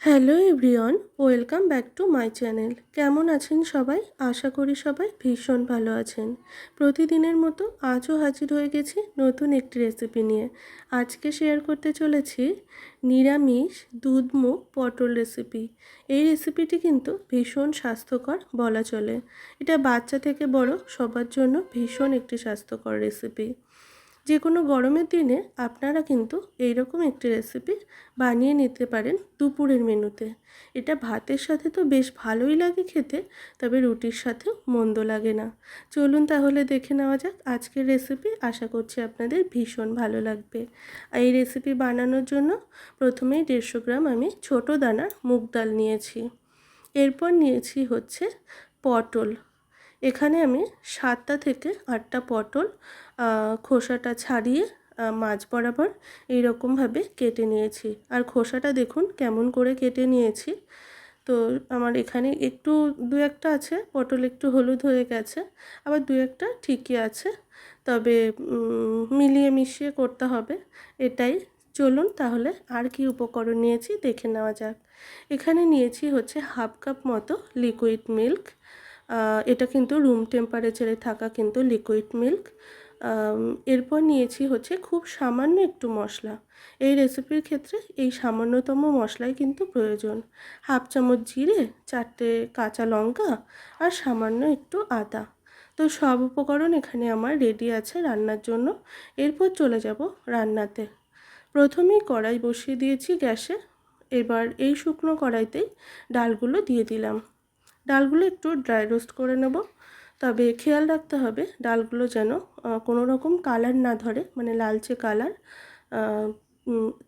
Hello everyone, welcome back to my channel. কেমন আছেন সবাই? আশা করি সবাই ভীষণ ভালো আছেন। প্রতিদিনের মতো আজও হাজির হয়ে গেছি নতুন একটি রেসিপি নিয়ে। আজকে শেয়ার করতে চলেছি নিরামিষ দুধ মুখ পটল রেসিপি এই রেসিপিটি কিন্তু ভীষণ স্বাস্থ্যকর বলা চলে। এটা বাচ্চা থেকে বড় সবার জন্য ভীষণ একটি স্বাস্থ্যকর রেসিপি যে কোনো গরমের দিনে আপনারা কিন্তু এইরকম একটি রেসিপি বানিয়ে নিতে পারেন দুপুরের মেনুতে। এটা ভাতের সাথে তো বেশ ভালোই লাগে খেতে, তবে রুটির সাথেও মন্দ লাগে না। চলুন তাহলে দেখে নেওয়া যাক আজকের রেসিপি আশা করছি আপনাদের ভীষণ ভালো লাগবে। এই রেসিপি বানানোর জন্য প্রথমেই দেড়শো গ্রাম আমি ছোট দানার মুগ ডাল নিয়েছি। এরপর নিয়েছি হচ্ছে পটল। এখানে আমি সাতটা থেকে আটটা পটল খোসাটা ছাড়িয়ে মাছ বরাবর এইরকমভাবে কেটে নিয়েছি। আর খোসাটা দেখুন কেমন করে কেটে নিয়েছি। তো আমার এখানে একটু, দু একটা আছে, পটল একটু হলুদ হয়ে গেছে, আবার দু একটা ঠিকই আছে। তবে মিলিয়ে মিশিয়ে করতে হবে, এটাই। চলুন তাহলে আর কি উপকরণ নিয়েছি দেখে নেওয়া যাক। এখানে নিয়েছি হচ্ছে হাফ কাপ মতো লিকুইড মিল্ক। এটা কিন্তু রুম টেম্পারেচারে থাকা কিন্তু লিকুইড মিল্ক। এরপর নিয়েছি হচ্ছে খুব সামান্য একটু মশলা। এই রেসিপির ক্ষেত্রে এই সামান্যতম মশলাই কিন্তু প্রয়োজন। হাফ চামচ জিরে, চারটে কাঁচা লঙ্কা আর সামান্য একটু আদা। তো সব উপকরণ এখানে আমার রেডি আছে রান্নার জন্য। এরপর চলে যাব রান্নাতে। প্রথমেই কড়াই বসিয়ে দিয়েছি গ্যাসে। এবার এই শুকনো কড়াইতেই ডালগুলো দিয়ে দিলাম। ডালগুলো একটু ড্রাই রোস্ট করে নেব। তবে খেয়াল রাখতে হবে ডালগুলো যেন কোনো রকম কালার না ধরে মানে লালচে কালার।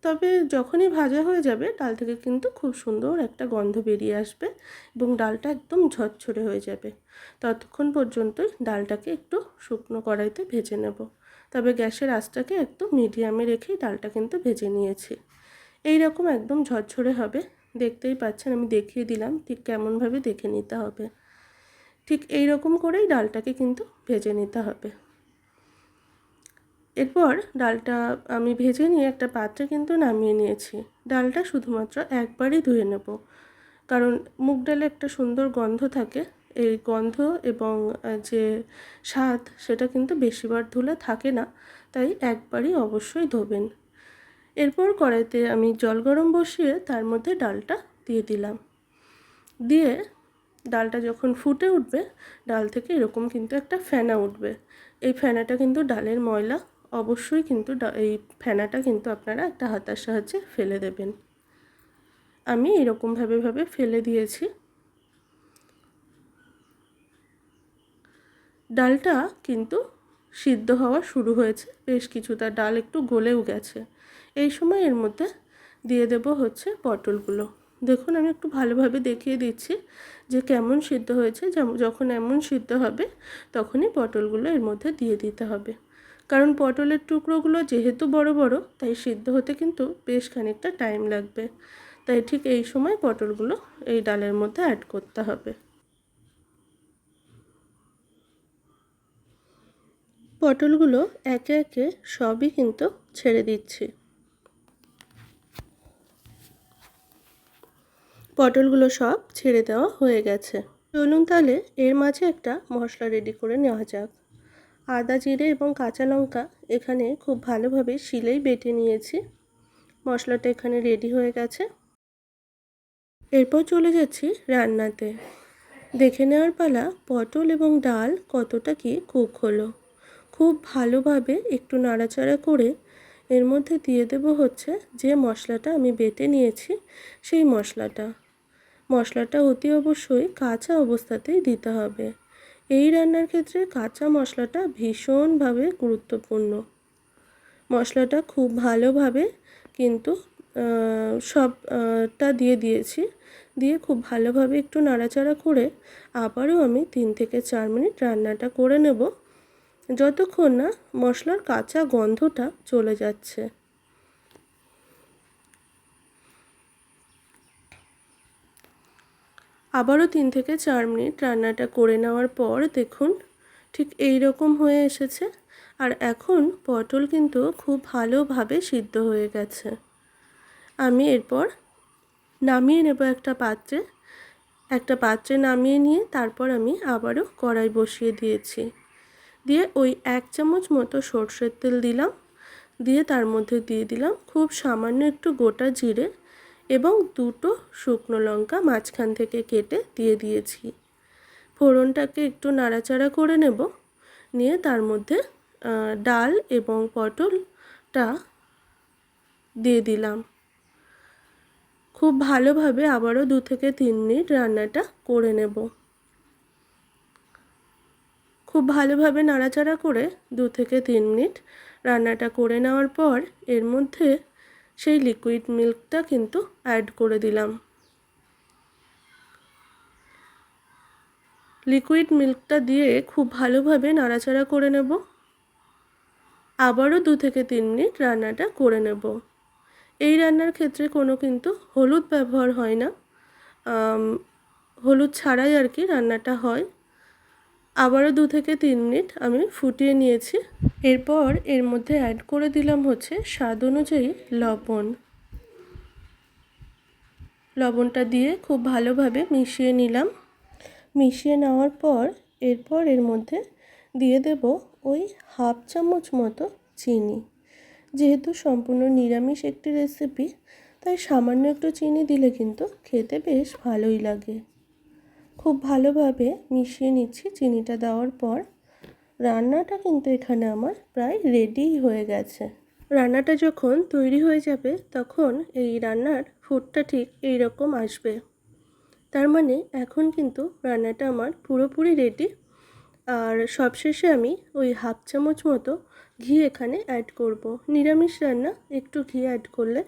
তবে যখনই ভাজা হয়ে যাবে, ডাল থেকে কিন্তু খুব সুন্দর একটা গন্ধ বেরিয়ে আসবে এবং ডালটা একদম ঝরঝরে হয়ে যাবে। ততক্ষণ পর্যন্তই ডালটাকে একটু শুকনো কড়াইতে ভেজে নেব। তবে গ্যাসের আঁচটাকে একদম মিডিয়ামে রেখেই ডালটা কিন্তু ভেজে নিয়েছি। এই রকম একদম ঝরঝরে হবে, দেখতেই পাচ্ছেন, আমি দেখিয়ে দিলাম ঠিক কেমনভাবে দেখে নিতে হবে। ঠিক এই রকম করেই ডালটাকে কিন্তু ভেজে নিতে হবে। এরপর ডালটা আমি ভেজে নিয়ে একটা পাত্রে কিন্তু নামিয়ে নিয়েছি। ডালটা শুধুমাত্র একবারই ধুয়ে নেব। কারণ মুগ ডালে একটা সুন্দর গন্ধ থাকে। এই গন্ধ এবং যে স্বাদ সেটা কিন্তু বেশিবার ধুলে থাকে না। তাই একবারই অবশ্যই ধোবেন। এরপর কড়াইতে আমি জল গরম বসিয়ে তার মধ্যে ডালটা দিয়ে দিলাম। দিয়ে ডালটা যখন ফুটে উঠবে, ডাল থেকে এরকম কিন্তু একটা ফেনা উঠবে। এই ফেনাটা কিন্তু ডালের ময়লা, অবশ্যই কিন্তু এই ফেনাটা কিন্তু আপনারা একটা হাতার সাহায্যে ফেলে দেবেন। আমি এরকমভাবে ভাবে ফেলে দিয়েছি। ডালটা কিন্তু সিদ্ধ হওয়া শুরু হয়েছে। বেশ কিছুটা ডাল একটু গলেও গেছে। এই সময় এর মধ্যে দিয়ে দেব হচ্ছে পটলগুলো। দেখুন, আমি একটু ভালোভাবে দেখিয়ে দিচ্ছি যে কেমন সিদ্ধ হয়েছে। যখন এমন সিদ্ধ হবে, তখনই পটলগুলো এর মধ্যে দিয়ে দিতে হবে। কারণ পটলের টুকরোগুলো যেহেতু বড় বড়, তাই সিদ্ধ হতে কিন্তু বেশ খানিকটা টাইম লাগবে। তাই ঠিক এই সময় পটলগুলো এই ডালের মধ্যে অ্যাড করতে হবে। পটলগুলো একে একে সবই কিন্তু ছেড়ে দিচ্ছি। পটলগুলো সব ছেড়ে দেওয়া হয়ে গেছে। চলুন তাহলে এর মাঝে একটা মশলা রেডি করে নেওয়া যাক। আদা জিরে এবং কাঁচা লঙ্কা এখানে খুব ভালোভাবে শিলেই বেটে নিয়েছি। মশলাটা এখানে রেডি হয়ে গেছে। এরপর চলে যাচ্ছি রান্নাতে। দেখে নেওয়ার পালা পটল এবং ডাল কতটা কি কুক হলো। খুব ভালোভাবে একটু নাড়াচাড়া করে এর মধ্যে দিয়ে দেব হচ্ছে যে মশলাটা আমি বেটে নিয়েছি সেই মশলাটা। মশলাটা অতি অবশ্যই কাঁচা অবস্থাতেই দিতে হবে। এই রান্নার ক্ষেত্রে কাঁচা মশলাটা ভীষণভাবে গুরুত্বপূর্ণ। মশলাটা খুব ভালোভাবে কিন্তু সবটা দিয়ে দিয়েছি। দিয়ে খুব ভালোভাবে একটু নাড়াচাড়া করে আবারও আমি তিন থেকে চার মিনিট রান্নাটা করে নেব। যতক্ষণ না মশলার কাঁচা গন্ধটা চলে যাচ্ছে। আবারও তিন থেকে চার মিনিট রান্নাটা করে নেওয়ার পর দেখুন ঠিক এই রকম হয়ে এসেছে। আর এখন পটল কিন্তু খুব ভালোভাবে সিদ্ধ হয়ে গেছে। আমি এরপর নামিয়ে নেব একটা পাত্রে। একটা পাত্রে নামিয়ে নিয়ে তারপর আমি আবারও কড়াই বসিয়ে দিয়েছি। দিয়ে ওই এক চামচ মতো সর্ষের তেল দিলাম। দিয়ে তার মধ্যে দিয়ে দিলাম খুব সামান্য একটু গোটা জিরে এবং দুটো শুকনো লঙ্কা মাঝখান থেকে কেটে দিয়ে দিয়েছি। ফোড়নটাকে একটু নাড়াচাড়া করে নেব। নিয়ে তার মধ্যে ডাল এবং পটলটা দিয়ে দিলাম। খুব ভালোভাবে আবারও দু থেকে তিন মিনিট রান্নাটা করে নেব। খুব ভালোভাবে নাড়াচাড়া করে দু থেকে তিন মিনিট রান্নাটা করে নেওয়ার পর, এর মধ্যে সেই লিকুইড মিল্কটা কিন্তু অ্যাড করে দিলাম। লিকুইড মিল্কটা দিয়ে খুব ভালোভাবে নাড়াচাড়া করে নেব। আবারও দু থেকে তিন মিনিট রান্নাটা করে নেব। এই রান্নার ক্ষেত্রে কোনো কিন্তু হলুদ ব্যবহার হয় না। হলুদ ছাড়াই আর কি রান্নাটা হয়। আবারও দু থেকে তিন মিনিট আমি ফুটিয়ে নিয়েছি। এরপর এর মধ্যে অ্যাড করে দিলাম হচ্ছে স্বাদ অনুযায়ী লবণ। লবণটা দিয়ে খুব ভালোভাবে মিশিয়ে নিলাম। মিশিয়ে নেওয়ার পর এরপর এর মধ্যে দিয়ে দেব ওই হাফ চামচ মতো চিনি। যেহেতু সম্পূর্ণ নিরামিষ একটি রেসিপি তাই সামান্য একটু চিনি দিলে কিন্তু খেতে বেশ ভালোই লাগে। খুব ভালোভাবে মিশিয়ে নিচ্ছি চিনিটা দেওয়ার পর। রান্নাটা কিন্তু এখানে আমার প্রায় রেডিই হয়ে গেছে। রান্নাটা যখন তৈরি হয়ে যাবে, তখন এই রান্নার ফুডটা ঠিক এই রকম আসবে। তার মানে এখন কিন্তু রান্নাটা আমার পুরোপুরি রেডি আর সবশেষে আমি ওই হাফ চামচ মতো ঘি এখানে অ্যাড করব। নিরামিষ রান্না, একটু ঘি অ্যাড করলে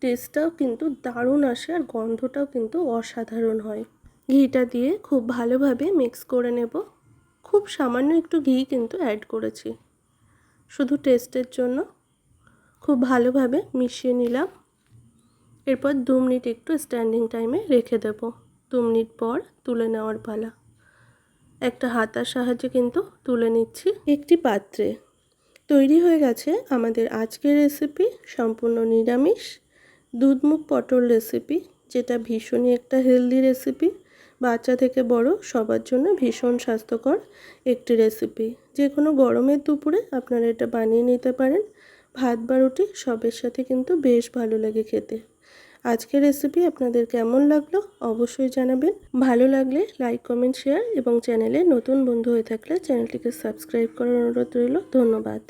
টেস্টটাও কিন্তু দারুণ আসে আর গন্ধটাও কিন্তু অসাধারণ হয়। ঘিটা দিয়ে খুব ভালোভাবে মিক্স করে নেব। খুব সামান্য একটু ঘি কিন্তু অ্যাড করেছি। শুধু টেস্টের জন্য। খুব ভালোভাবে মিশিয়ে নিলাম। এরপর দু মিনিট একটু স্ট্যান্ডিং টাইমে রেখে দেব। দু মিনিট পর তুলে নেওয়ার পালা। একটা হাতার সাহায্যে কিন্তু তুলে নিচ্ছি। একটি পাত্রে। তৈরি হয়ে গেছে আমাদের আজকের রেসিপি সম্পূর্ণ নিরামিষ। দুধমুখ পটল রেসিপি যেটা ভীষণই একটা হেলদি রেসিপি বাচ্চা থেকে বড় সবার জন্য ভীষণ স্বাস্থ্যকর একটি রেসিপি যে কোনো গরমের দুপুরে আপনারা এটা বানিয়ে নিতে পারেন। ভাত বা রুটি সবের সাথে কিন্তু বেশ ভালো লাগে খেতে। আজকের রেসিপি আপনাদের কেমন লাগল অবশ্যই জানাবেন। ভালো লাগলে লাইক কমেন্ট শেয়ার এবং চ্যানেলে নতুন বন্ধু হয়ে থাকলে চ্যানেলটিকে সাবস্ক্রাইব করার অনুরোধ রইল। ধন্যবাদ।